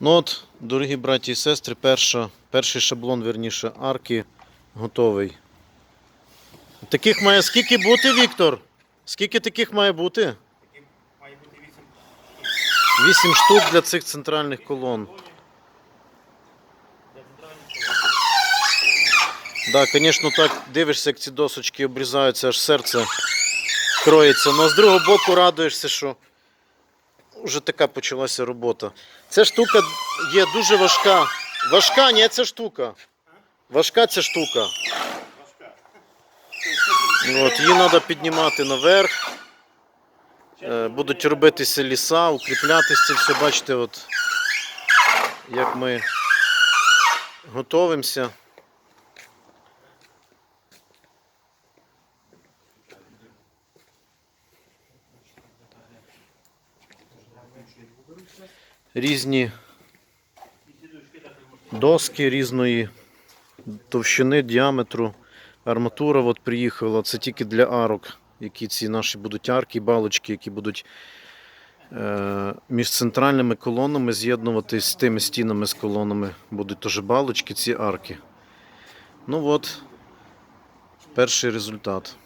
Ну от, дорогі браті і сестри, перша, перший шаблон, верніше, арки готовий. Таких має скільки бути, Віктор? Скільки таких має бути? Таких має бути 8 Вісім штук для цих центральних колон. центральних колон. Звісно, так дивишся, як ці досочки обрізаються, аж серце кроється. Ну, а з другого боку радуєшся, що вже така почалася робота. Ця штука є дуже важка. Важка, ні, ця штука. Важка ця штука. От, її треба піднімати наверх. Е, Будуть робитися ліса, укріплятися все. Бачите, от, як ми готовимося. Різні доски різної товщини, діаметру. Арматура от приїхала. Це тільки для арок, які ці наші будуть арки, балочки, які будуть е, між центральними колонами з'єднуватись з тими стінами з колонами. Будуть теж балочки, ці арки. Ну от, перший результат.